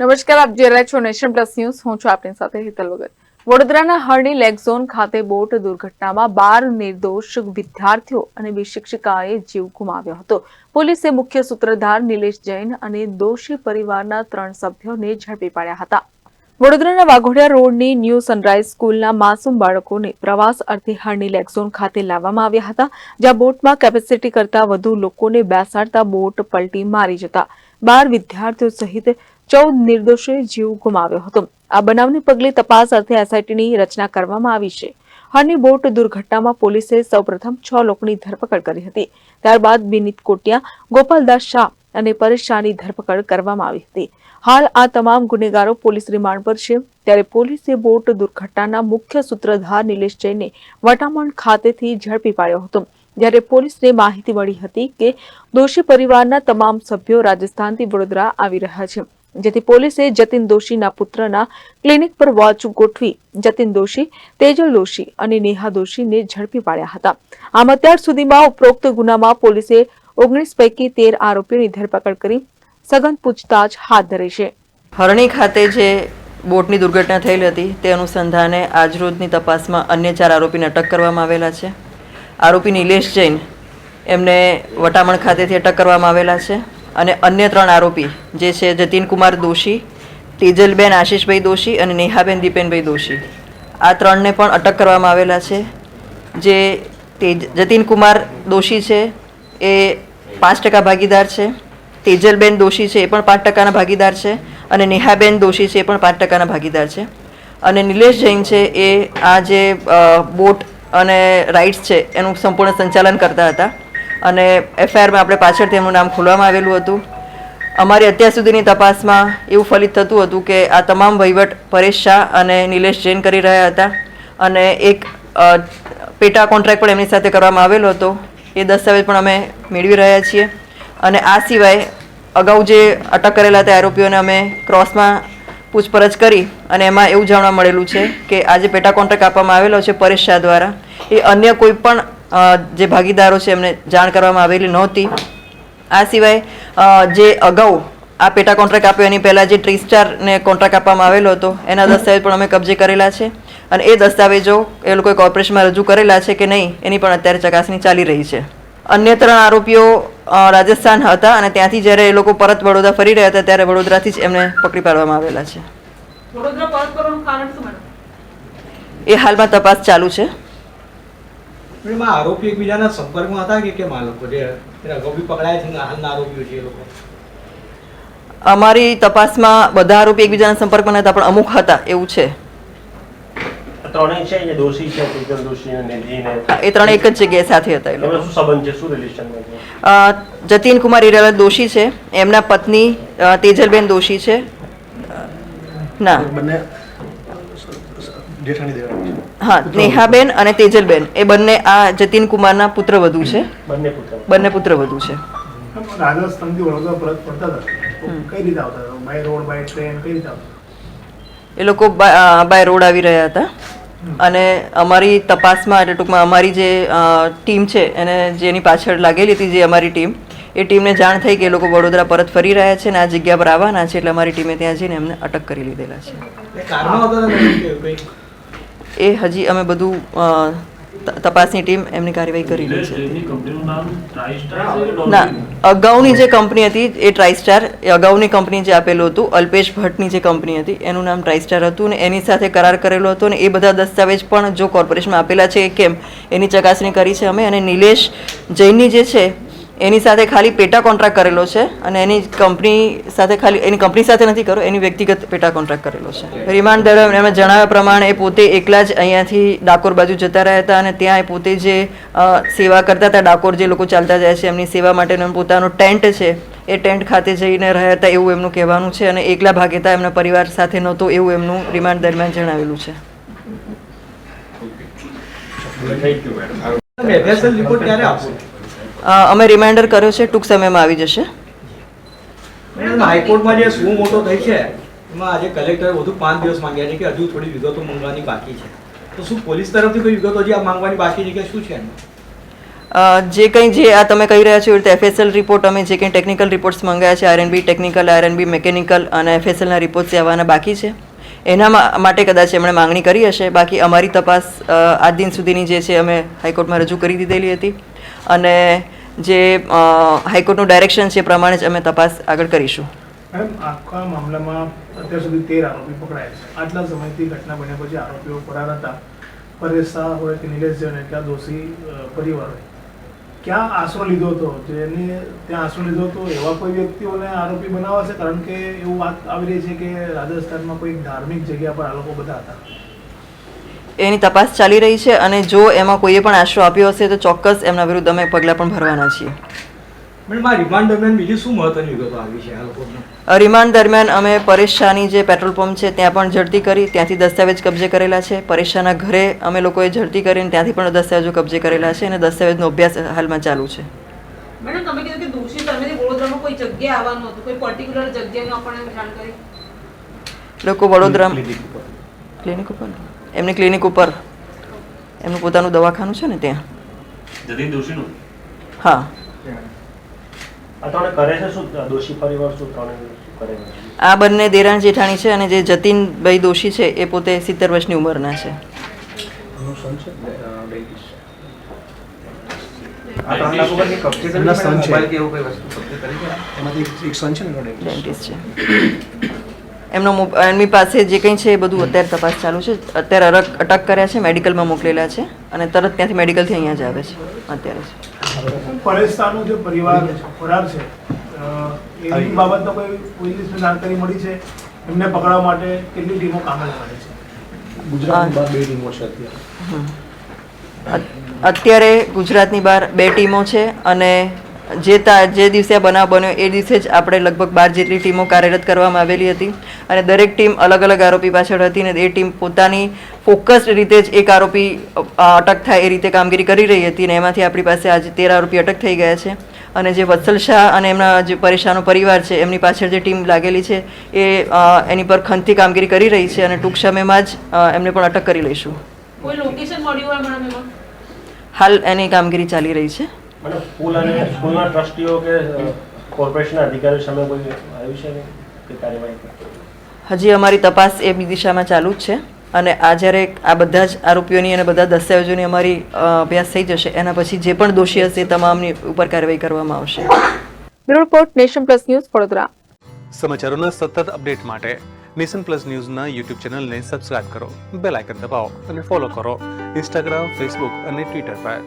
નમસ્કાર, આપ જોઈ રહ્યા છો નેશન પ્લસ ન્યૂઝ. હું છું આપની સાથે હિતલ વગર. વડોદરાના હરણી લેક ઝોન ખાતે બોટ દુર્ઘટનામાં બાર નિર્દોષ વિદ્યાર્થીઓ અને બે શિક્ષિકાએ જીવ ગુમાવ્યો હતો. પોલીસે મુખ્ય સૂત્રધાર નિલેશ જૈન અને દોષી પરિવારના ત્રણ સભ્યોને ઝડપી પાડ્યા હતા. વડોદરાના વાઘોડિયા રોડની ન્યૂ સનરાઈઝ સ્કૂલના માસૂમ બાળકોને પ્રવાસ અર્થે હરણી લેક ઝોન ખાતે લાવવામાં આવ્યા હતા, જ્યાં બોટમાં કેપેસિટી કરતાં વધુ લોકોને બેસાડતા બોટ પલટી મારી જતા બાર વિદ્યાર્થીઓ સહિત ચૌદ નિર્દોષોએ જીવ ગુમાવ્યો હતો. આ બનાવને પગલે તપાસ અર્થે એસઆઈટીની રચના કરવામાં આવી છે. હની બોટ દુર્ઘટનામાં પોલીસે સૌપ્રથમ છ લોકોની ધરપકડ કરી હતી. ત્યારબાદ વિનીત કોટિયા, ગોપાલદાસ શાહ અને પરેશ શાહની ધરપકડ કરવામાં આવી હતી. હાલ આ તમામ ગુનેગારો પોલીસ રિમાન્ડ પર છે. ત્યારે પોલીસે બોટ દુર્ઘટનાના મુખ્ય સૂત્રધાર નિલેશ જૈને વટામણ ખાતેથી ઝડપી પાડ્યો હતો. જ્યારે પોલીસને માહિતી મળી હતી કે દોષી પરિવારના તમામ સભ્યો રાજસ્થાનથી વડોદરા આવી રહ્યા છે. જેથી પોલીસે જતીન દોશીના પુત્રના ક્લિનિક પર વોચ ગોઠવી જતીન દોશી, તેજલ દોશી અને નેહા દોશીને ઝડપી પાડ્યા હતા. આમ અત્યાર સુધીમાં ઉપરોક્ત ગુનામાં પોલીસે ઓગણીસ પૈકી તેર આરોપીઓની ધરપકડ કરી સઘન પૂછતાછ હાથ ધરી છે. હરણી ખાતે જે બોટની દુર્ઘટના થયેલી હતી, તે અનુસંધાને આજરોજની તપાસમાં અન્ય ચાર આરોપીને અટક કરવામાં આવેલા છે. આરોપી નિલેશ જૈન, એમને વટામણ ખાતેથી અટક કરવામાં આવેલા છે. અને અન્ય ત્રણ આરોપી, જે છે જતીન કુમાર દોશી, તેજલબેન આશીષભાઈ દોશી અને નેહાબેન દીપેનભાઈ દોશી. આ ત્રણને પણ અટક કરવામાં આવેલા છે. જે તેજ, જતીનકુમાર દોશી છે, એ પાંચ ટકા ભાગીદાર છે. તેજલબેન દોશી છે, એ પણ પાંચ ટકાના ભાગીદાર છે. અને નેહાબેન દોશી છે, એ પણ પાંચ ટકાના ભાગીદાર છે. અને નિલેશ જૈન છે, એ આ જે બોટ અને રાઇડ્સ છે, એનું સંપૂર્ણ સંચાલન કરતા હતા. અને એફઆઈઆરમાં આપણે પાછળથી એમનું નામ ખોલવામાં આવેલું હતું. અમારી અત્યાર સુધીની તપાસમાં એવું ફલિત થતું હતું કે આ તમામ વહીવટ પરેશ શાહ અને નિલેશ જૈન કરી રહ્યા હતા અને એક પેટા કોન્ટ્રાક્ટ પણ એમની સાથે કરવામાં આવેલો હતો. એ દસ્તાવેજ પણ અમે મેળવી રહ્યા છીએ. અને આ સિવાય અગાઉ જે અટક કરેલા હતા આરોપીઓને અમે ક્રોસમાં પૂછપરછ કરી અને એમાં એવું જાણવા મળેલું છે કે આ જે પેટા કોન્ટ્રાક્ટ આપવામાં આવેલો છે પરેશ શાહ દ્વારા, એ અન્ય કોઈ પણ જે ભાગીદારો છે એમને જાણ કરવામાં આવેલી નહોતી. આ સિવાય જે અગાઉ આ પેટા કોન્ટ્રાક્ટ આપ્યો એની પહેલાં જે ટ્રીસ્ટારને કોન્ટ્રાક્ટ આપવામાં આવેલો હતો એના દસ્તાવેજ પણ અમે કબજે કરેલા છે. અને એ દસ્તાવેજો એ લોકોએ કોર્પોરેશનમાં રજૂ કરેલા છે કે નહીં એની પણ અત્યારે ચકાસણી ચાલી રહી છે. અન્ય ત્રણ આરોપીઓ રાજસ્થાન હતા અને ત્યાંથી જ્યારે એ લોકો પરત વડોદરા ફરી રહ્યા હતા ત્યારે વડોદરાથી જ એમને પકડી પાડવામાં આવેલા છે. એ હાલમાં તપાસ ચાલુ છે. એમાં આરોપી એકબીજાના સંપર્કમાં હતા કે કેમ આ લોકો જે અગાઉ બી પકડાયા છે હાલના આરોપીઓ છે એ લોકો? અમારી તપાસમાં બધા આરોપી એકબીજાના સંપર્કમાં નહોતા પણ અમુક હતા એવું છે. ત્રણેય છે જે દોષી છે તેજલ દોષી અને નિધિને એ ત્રણ એક જ જગ્યાએ સાથે હતા એ લોકો. શું સંબંધ છે? શું રિલેશન છે? જતીન કુમાર ઈરાલા દોષી છે એમના પત્ની તેજલબેન દોષી છે. ના. બંને હા નેહાબેન અને તેજલબેન. એ બંને આ જતીન કુમારના પુત્રવધુ છે. બંને પુત્ર બંને પુત્રવધુ છે. એ લોકો બાય રોડ આવી રહ્યા હતા. અને અમારી તપાસમાં એટલે ટૂંકમાં અમારી જે ટીમ છે એને જેની પાછળ લાગેલી હતી જે અમારી ટીમ એ ટીમને જાણ થઈ કે એ લોકો વડોદરા પરત ફરી રહ્યા છે અને આ જગ્યા પર આવવાના છે એટલે અમારી ટીમે ત્યાં જઈને એમને અટક કરી લીધેલા છે. એ હજી અમે બધું તપાસની ટીમ એમની કાર્યવાહી કરી રહી છે. ના અગાઉની જે કંપની હતી એ ટ્રાઇસ્ટાર એ અગાઉની કંપની જે આપેલું હતું અલ્પેશ ભટ્ટની જે કંપની હતી એનું નામ ટ્રાઇસ્ટાર હતું ને એની સાથે કરાર કરેલો હતો ને એ બધા દસ્તાવેજ પણ જો કોર્પોરેશનમાં આપેલા છે કે કેમ એની ચકાસણી કરી છે અમે અને નિલેશ જૈનની જે છે એની સાથે ખાલી પેટા કોન્ટ્રાક્ટ કરેલો છે અને એની કંપની સાથે ખાલી એની કંપની સાથે નથી કરો એની વ્યક્તિગત પેટા કોન્ટ્રાક્ટ કરેલો છે. રિમાન્ડ દરમિયાન એમણે જણાવ્યા પ્રમાણે એ પોતે એકલા જ અહીંયાથી ડાકોર બાજુ જતા રહ્યા હતા અને ત્યાં એ પોતે જે સેવા કરતા હતા ડાકોર જે લોકો ચાલતા જાય છે એમની સેવા માટેનો પોતાનો ટેન્ટ છે એ ટેન્ટ ખાતે જઈને રહ્યા હતા એવું એમનું કહેવાનું છે અને એકલા ભાગેતા એમના પરિવાર સાથે નહોતો એવું એમનું રિમાન્ડ દરમિયાન જણાવેલું છે. FSL રિપોર્ટ ક્યારે આપશો? અમે રિમાઇન્ડર કર્યો છે ટૂંક સમયમાં આવી જશે. હાઈકોર્ટમાં જે શું મોટો થઈ છે એમાં આજે કલેક્ટરે વધુ પાંચ દિવસ માંગ્યા છે કે હજુ થોડી વિગતો માંગવાની બાકી છે. તો શું પોલીસ તરફથી કોઈ વિગતો હજી આ માંગવાની બાકી છે કે શું છે જે કંઈ જે આ તમે કહી રહ્યા છો એ રીતે એફએસએલ રિપોર્ટ અમે જે કંઈ ટેકનિકલ રિપોર્ટ્સ મંગાવ્યા છે આરએનબી ટેકનિકલ આરએનબી મિકેનિકલ અને એફએસએલના રિપોર્ટ્સ આવવાના બાકી છે. એના માટે કદાચ એમણે માંગણી કરી હશે. બાકી અમારી તપાસ આ આજ દિન સુધીની જે છે અમે હાઈકોર્ટમાં રજૂ કરી દીધેલી હતી. અને જે હાઈકોર્ટનું ડાયરેક્શન છે એ પ્રમાણે જ અમે તપાસ આગળ કરીશું. મેડમ આખા મામલામાં અત્યાર સુધી તેર આરોપી પકડાયા છે. આટલા સમયથી ઘટના બન્યા પછી આરોપીઓ ફરાર હતા. પરેશ શાહ હોય કે નિલેશ જૈન કે દોષી પરિવાર હોય. ક્યાં આશરો લીધો હતો? જેને ત્યાં આશરો લીધો હતો, એવા કોઈ વ્યક્તિઓને આરોપી બનાવવા છે કારણ કે એવું વાત આવી રહી છે કે રાજસ્થાનમાં કોઈ ધાર્મિક જગ્યા પર આ લોકો બધા હતા. એની તપાસ ચાલી રહી છે અને જો એમાં કોઈએ પણ આશરો આપ્યો હશે તો ચોક્કસ એમના વિરુદ્ધ અમે પગલાં પણ ભરવાના છીએ. રિમાન્ડ દરમિયાન બીજી શું મહત્વની વિગતો આવી છે આ લોકોને રિમાન્ડ દરમિયાન અમે પરેશ શાહની જે પેટ્રોલ પંપ છે ત્યાં પણ ઝડપી કરી ત્યાંથી દસ્તાવેજ કબજે કરેલા છે. પરેશ શાહના ઘરે અમે લોકોએ ઝડપી કરીને ત્યાંથી પણ દસ્તાવેજો કબજે કરેલા છે અને દસ્તાવેજનો અભ્યાસ હાલમાં ચાલુ છે. મેડમ તમે કીધું કે દોષી સામેથી વડોદરામાં કોઈ જગ્યાએ આવવાનું હતું કોઈ પર્ટિક્યુલર જગ્યાની આપણને જાણ લોકો વડોદરા ક્લિનિક ઉપર? એમની ક્લિનિક ઉપર. એમનું પોતાનું દવાખાનું છે ને ત્યાં. જતીન દોશીનું? હા. આ કરે છે શું? દોષી પરિવાર શું ત્રણે કરે છે? આ બંને દેરાણ જેઠાણી છે અને જે જતીનભાઈ દોશી છે એ પોતે સિત્તેર વર્ષની ઉંમરના છે. સન છે? ડેન્ટિસ્ટ? છે. એમનો એમની પાસે જે કંઈ છે એ બધું અત્યારે તપાસ ચાલુ છે. અત્યારે અટક અટક કર્યા છે મેડિકલમાં મોકલેલા છે અને તરત ત્યાંથી મેડિકલથી અહીંયા જ આવે છે અત્યારે જ પરેશ જે પરિવાર ફરાર છે એની બાબતનો કોઈ પોલીસને જાણકારી મળી છે? એમને પકડવા માટે કેટલી ટીમો કામ કરે છે? ગુજરાતમાં બે ટીમો છે અત્યારે. અત્યારે ગુજરાતની બહાર બે ટીમો છે અને જે તા જે દિવસે આ બનાવ બન્યો એ દિવસે જ આપણે લગભગ બાર જેટલી ટીમો કાર્યરત કરવામાં આવેલી હતી અને દરેક ટીમ અલગ અલગ આરોપી પાછળ હતી અને એ ટીમ પોતાની ફોકસ્ડ રીતે જ એક આરોપી અટક થાય એ રીતે કામગીરી કરી રહી હતી અને એમાંથી આપણી પાસે આજે તેર આરોપી અટક થઈ ગયા છે. અને જે વત્સલ શાહ અને એમના જે પરેશાનો પરિવાર છે એમની પાછળ જે ટીમ લાગેલી છે એ એની પર ખંતથી કામગીરી કરી રહી છે અને ટૂંક સમયમાં જ એમને પણ અટક કરી લઈશું. હાલ એની કામગીરી ચાલી રહી છે. મને સ્કૂલ અને સ્કૂલના ટ્રસ્ટીઓ કે કોર્પોરેશનના અધિકારીઓ સામે કોઈ આવ્યું છે કે કાર્યવાહી હજી અમારી તપાસ એ બી દિશામાં ચાલુ જ છે અને આ જ્યારે આ બધા જ આરોપીઓની અને બધા દસ્તાવેજોની અમારી અભ્યાસ થઈ જશે એના પછી જે પણ દોષી હશે એ તમામની ઉપર કાર્યવાહી કરવામાં આવશે. Bureau report Nation Plus News Vadodara. સમાચારોના સતત અપડેટ માટે નેશન પ્લસ ન્યૂઝના યુટ્યુબ ચેનલને સબસ્ક્રાઇબ કરો બેલ આઇકન દબાવો અને ફોલો કરો ઇન્સ્ટાગ્રામ ફેસબુક અને ટ્વિટર પર.